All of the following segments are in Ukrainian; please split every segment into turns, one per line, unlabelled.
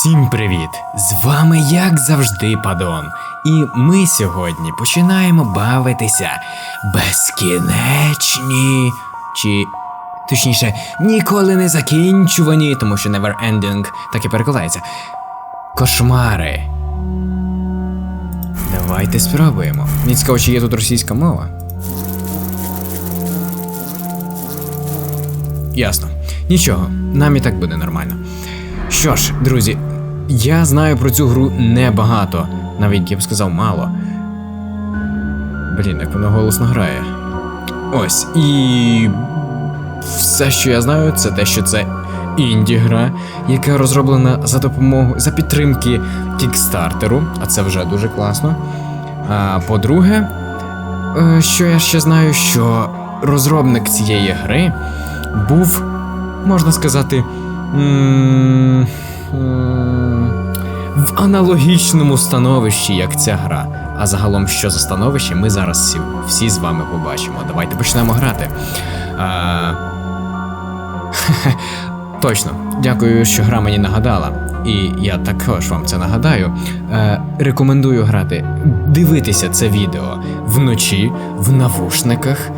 Всім привіт! З вами, як завжди, Падон. І ми сьогодні починаємо бавитися безкінечні. Чи. Точніше, ніколи не закінчувані, тому що never ending так і перекладається. Кошмари. Давайте спробуємо. Мені цікаво, чи є тут російська мова. Ясно. Нічого, нам і так буде нормально. Що ж, друзі, я знаю про цю гру небагато, навіть я б сказав мало. Блін, як воно голосно грає. Ось, і все, що я знаю, це те, що це інді-гра, яка розроблена за допомогою за підтримки кікстартеру, а це вже дуже класно. А по-друге, е, що я ще знаю, що розробник цієї гри був, можна сказати, в аналогічному становищі, як ця гра. А загалом, що за становище, ми зараз всі з вами побачимо. Давайте почнемо грати. А... Точно, дякую, що гра мені нагадала. І я також вам це нагадаю. Е, рекомендую грати, дивитися це відео вночі, в навушниках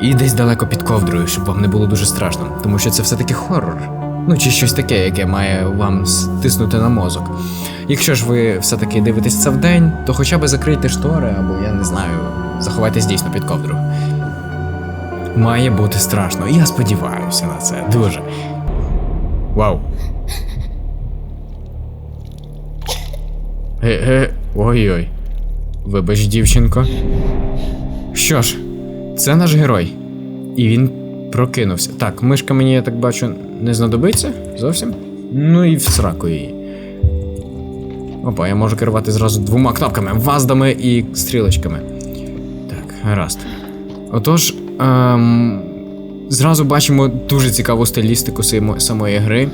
і десь далеко під ковдрою, щоб вам не було дуже страшно, тому що це все-таки хоррор. Ну, чи щось таке, яке має вам стиснути на мозок. Якщо ж ви все-таки дивитесь це вдень, то хоча б закрийте штори, або я не знаю, заховайтесь дійсно під ковдру. Має бути страшно, я сподіваюся на це дуже. Вау. Ге-ге. Ой-ой. Вибач, дівчинко. Що ж, це наш герой. І він прокинувся. Так, мишка мені, я так бачу, не знадобиться зовсім. Ну і в сраку її. Опа, я можу керувати зразу двома кнопками, ваздами і стрілочками. Так, гаразд. Отож, ем, зразу бачимо дуже цікаву стилістику самої гри. Е,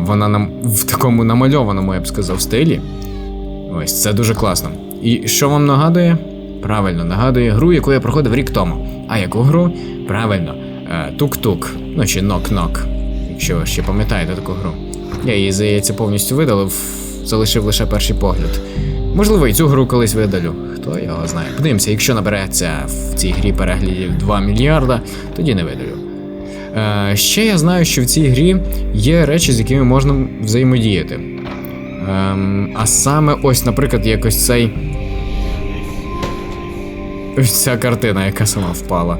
вона нам в такому намальованому, я б сказав, стилі. Ось це дуже класно. І що вам нагадує? Правильно, нагадує гру, яку я проходив рік тому. А яку гру? Правильно, е, тук-тук, ну чи нок-нок, якщо ви ще пам'ятаєте таку гру. Я її, здається, повністю видалив, залишив лише перший погляд. Можливо, і цю гру колись видалю. Хто його знає. Подивимося, якщо набереться в цій грі переглядів 2 мільярда, тоді не видалю. Е, ще я знаю, що в цій грі є речі, з якими можна взаємодіяти. Ем, а саме ось, наприклад, якось цей. Ось ця картина, яка сама впала.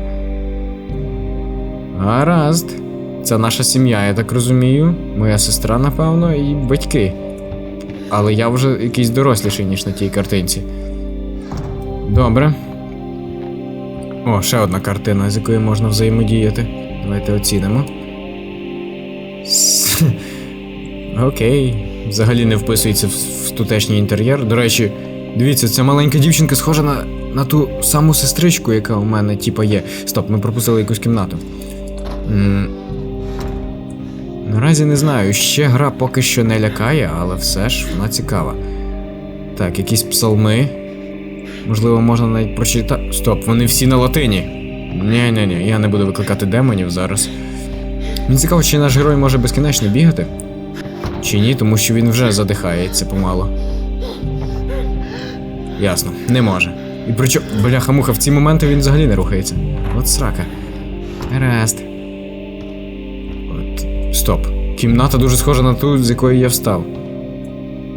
Гаразд. Це наша сім'я, я так розумію. Моя сестра, напевно, і батьки. Але я вже якийсь доросліший, ніж на тій картинці. Добре. О, ще одна картина, з якою можна взаємодіяти. Давайте оцінимо. Окей. Взагалі не вписується в, тутешній інтер'єр. До речі, дивіться, ця маленька дівчинка схожа на, на ту саму сестричку, яка у мене, типа, є. Стоп, ми пропустили якусь кімнату. М, Наразі не знаю, ще гра поки що не лякає, але все ж вона цікава. Так, якісь псалми. Можливо, можна навіть прочитати. Стоп, вони всі на латині. ні ні ні я не буду викликати демонів зараз. Мені цікаво, чи наш герой може безкінечно бігати? Чи ні, тому що він вже задихається помало. Ясно, не може. І причому, бляха-муха, в ці моменти він взагалі не рухається. От срака. Гаразд. От. Стоп. Кімната дуже схожа на ту, з якої я встав.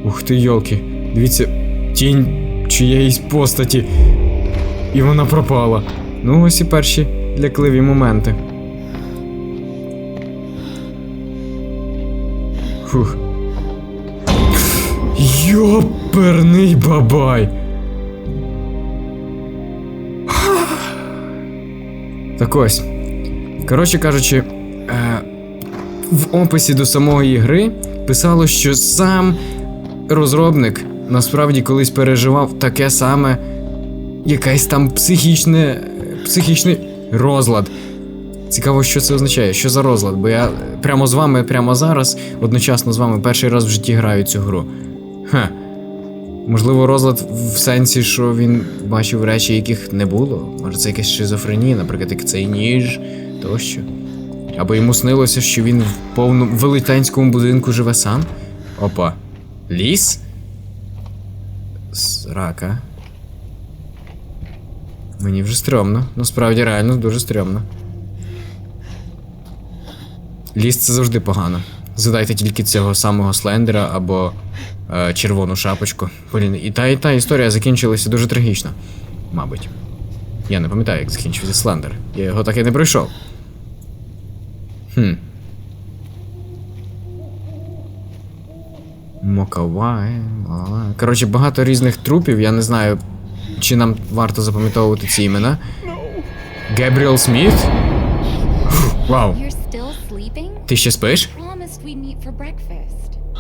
Ух ти, йолки. Дивіться, тінь чиєїсь постаті. І вона пропала. Ну, ось і перші лякливі моменти. Фух. Йоперний бабай. Так ось. Коротше кажучи, е, в описі до самої гри писало, що сам розробник насправді колись переживав таке саме якийсь там психічне, психічний розлад. Цікаво, що це означає, що за розлад, бо я прямо з вами, прямо зараз, одночасно з вами перший раз в житті граю цю гру. Ха. Можливо, розлад в сенсі, що він бачив речі, яких не було. Може, це якась шизофренія, наприклад, як цей ніж тощо. Або йому снилося, що він в повному велетенському будинку живе сам. Опа. Ліс? Срака. Мені вже стрьомно. Насправді реально дуже стрьомно. Ліс це завжди погано. Згадайте тільки цього самого Слендера або е, червону шапочку. Блін, і та, і та історія закінчилася дуже трагічно. Мабуть. Я не пам'ятаю, як закінчився Слендер. Я його так і не пройшов. Хм. Мокавай. Коротше, багато різних трупів. Я не знаю, чи нам варто запам'ятовувати ці імена. Гебріел Сміт? Вау. Ти ще спиш?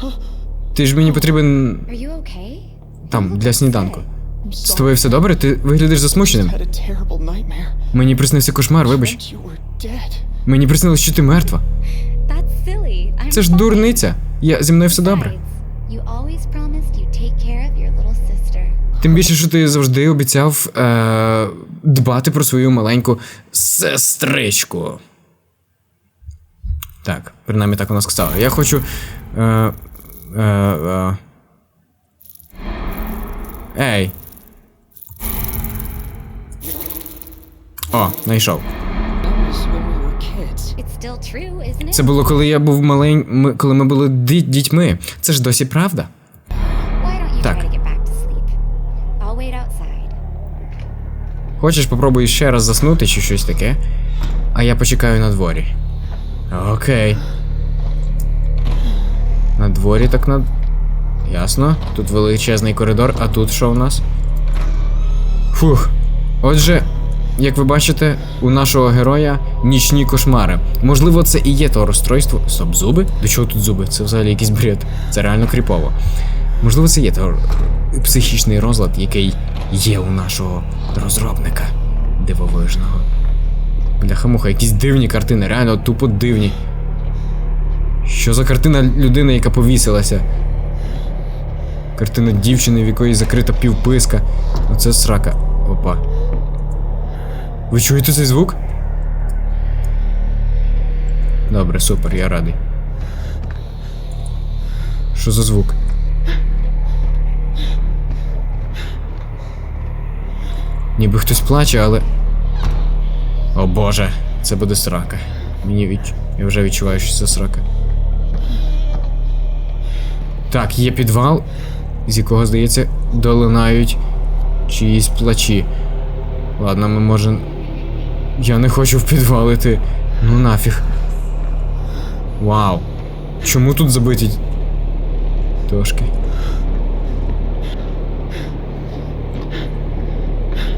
Ти ж мені потрібен
Are you okay?
там для сніданку. З тобою все добре? Ти виглядиш засмученим. Мені приснився кошмар, вибач. Мені приснилось, що ти мертва. Це ж дурниця. Я зі мною все добре. Тим більше, що ти завжди обіцяв е- дбати про свою маленьку сестричку. Так, принаймні так вона сказала. Я хочу. Е- е- е- Ей. О, знайшов. Це було коли я був малень... коли ми були ді- дітьми. Це ж досі правда. Так. Хочеш, попробуй ще раз заснути чи щось таке? А я почекаю на дворі. Окей. На дворі так на. Ясно. Тут величезний коридор, а тут що у нас? Фух. Отже, як ви бачите, у нашого героя нічні кошмари. Можливо, це і є то розстройство. Стоп, зуби? До чого тут зуби? Це взагалі якийсь бред. Це реально кріпово. Можливо, це є то психічний розлад, який є у нашого розробника дивовижного. Бляха-муха, якісь дивні картини, реально тупо дивні. Що за картина людини, яка повісилася? Картина дівчини, в якої закрита півписка. Оце срака. Опа. Ви чуєте цей звук? Добре, супер, я радий. Що за звук? Ніби хтось плаче, але. О боже, це буде срака. Мені від... Я вже відчуваю, що це срака. Так, є підвал, з якого, здається, долинають чиїсь плачі. Ладно, ми можемо. Я не хочу в підвал іти. Ну нафіг. Вау. Чому тут забиті дошки?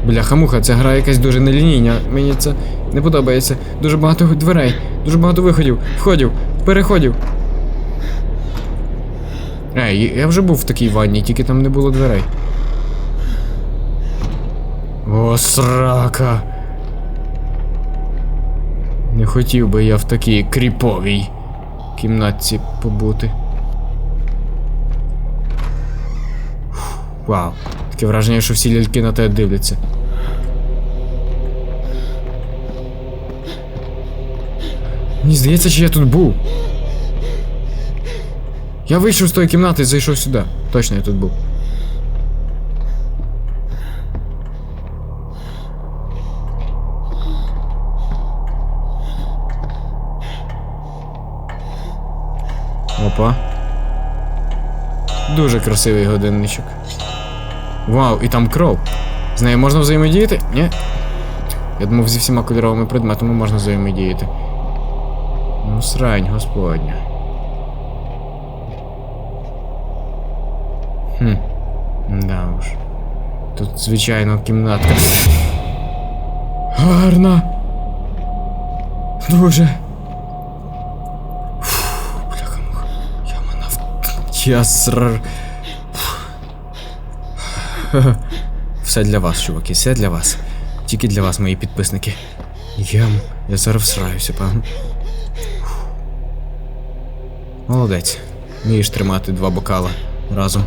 Бляха-муха, ця гра якась дуже нелінійна. Мені це не подобається. Дуже багато дверей, дуже багато виходів, входів, переходів. Ей, я вже був в такій ванні, тільки там не було дверей. О, срака. Не хотів би я в такій кріповій кімнатці побути. Вау. Таке враження, що всі ляльки на тебе дивляться. Мені здається, що я тут був. Я вийшов з тої кімнати і зайшов сюди. Точно я тут був. Опа. Дуже красивий годинничок. Вау, і там кров. З нею можна взаємодіяти? Ні? Я думав, зі всіма кольоровими предметами можна взаємодіяти. Ну, срань, господня. Хм. Да уж. Тут, звичайно, кімнатка. Гарна. Дуже. Фу, бляха-муха. Я манав. Я ср... Все для вас, чуваки, все для вас. Тільки для вас, мої підписники. Я, я зараз всраюся, певно. Молодець. Вмієш тримати два бокала разом.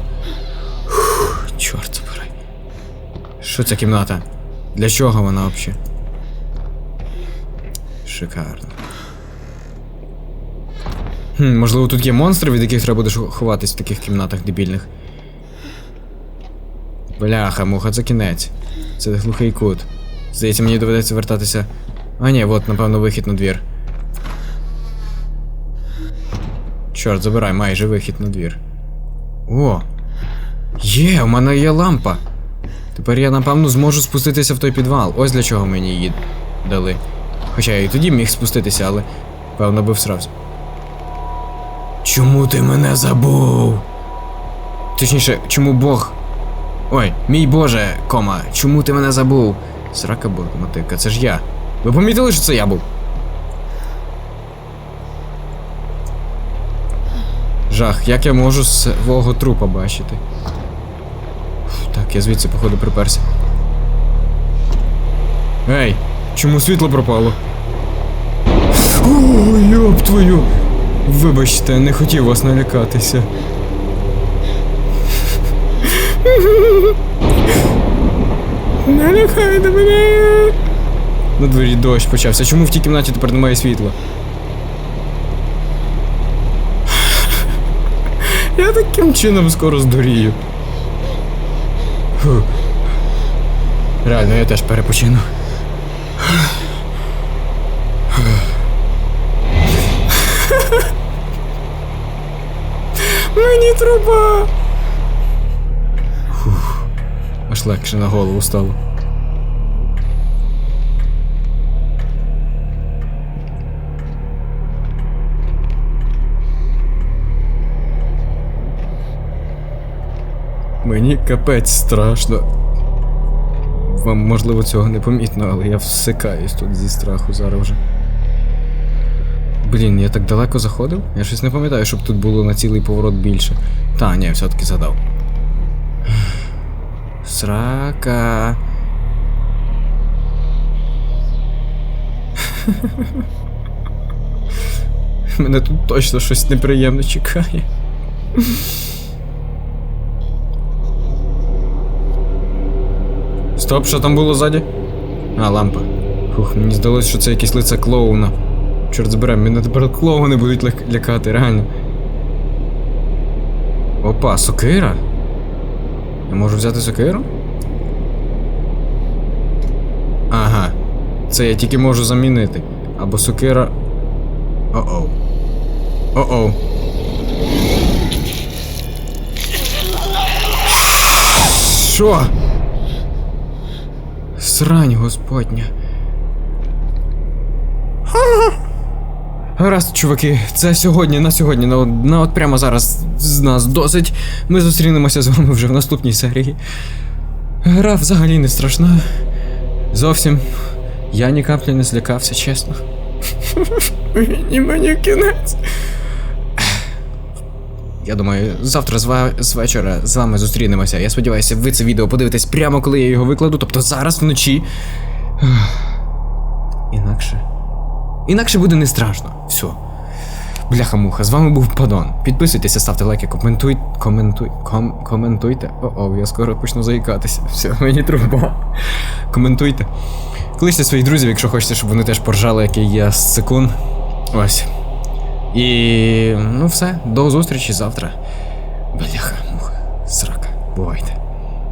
Фух, Чорт забирай. Що ця кімната? Для чого вона взагалі? Шикарно. Хм, можливо, тут є монстри, від яких треба буде ховатись в таких кімнатах дебільних. Бляха, муха, це кінець. Це глухий кут. Здається, мені доведеться вертатися. А ні, от, напевно, вихід на двір. Чорт, забирай, майже вихід на двір. О! Є, у мене є лампа. Тепер я, напевно, зможу спуститися в той підвал. Ось для чого мені її дали. Хоча я і тоді міг спуститися, але певно би всрався. Чому ти мене забув? Точніше, чому Бог. Ой, мій Боже, кома, чому ти мене забув? Срака мотика, це ж я. Ви помітили, що це я був? Жах, як я можу свого трупа бачити? Так, я звідси, походу, приперся. Ей, чому світло пропало? О, йоп твою! Вибачте, не хотів вас налякатися. Не лякайте мене! На дворі дощ почався. Чому в тій кімнаті тепер немає світла? Я таким чином скоро здурію. Фу. Реально, я теж перепочину. Мені труба. Аж легше на голову стало. Мені капець страшно. Вам, можливо, цього не помітно, але я всикаюсь тут зі страху зараз вже. Блін, я так далеко заходив? Я щось не пам'ятаю, щоб тут було на цілий поворот більше. Та, ні, все-таки згадав. Срака. Мене тут точно щось неприємне чекає. Стоп, що там було ззаді? А, лампа. Фух, мені здалося, що це якесь лице клоуна. Чорт збере, мене тепер клоуни будуть ля- лякати, реально. Опа, сокира? Можу взяти сокиру? Ага. Це я тільки можу замінити. Або сокира. О-оу. О-оу. Що? Срань господня. Гаразд, чуваки, це сьогодні, на сьогодні, на, на от прямо зараз з нас досить. Ми зустрінемося з вами вже в наступній серії. Гра взагалі не страшна. Зовсім. Я ні каплі не злякався, чесно. І мені кінець. Я думаю, завтра з вечора з вами зустрінемося. Я сподіваюся, ви це відео подивитесь прямо коли я його викладу, тобто зараз вночі. Інакше. Буде не страшно. Все. Бляха-муха, з вами був Падон. Підписуйтеся, ставте лайки, коментуйте. Коментуй, ком, коментуйте. О-о, я скоро почну заїкатися. Все, мені труба. Коментуйте. Кличте своїх друзів, якщо хочете, щоб вони теж поржали, який я з секунд. Ось. І. ну все, до зустрічі завтра. Бляха-муха. Срака. Бувайте.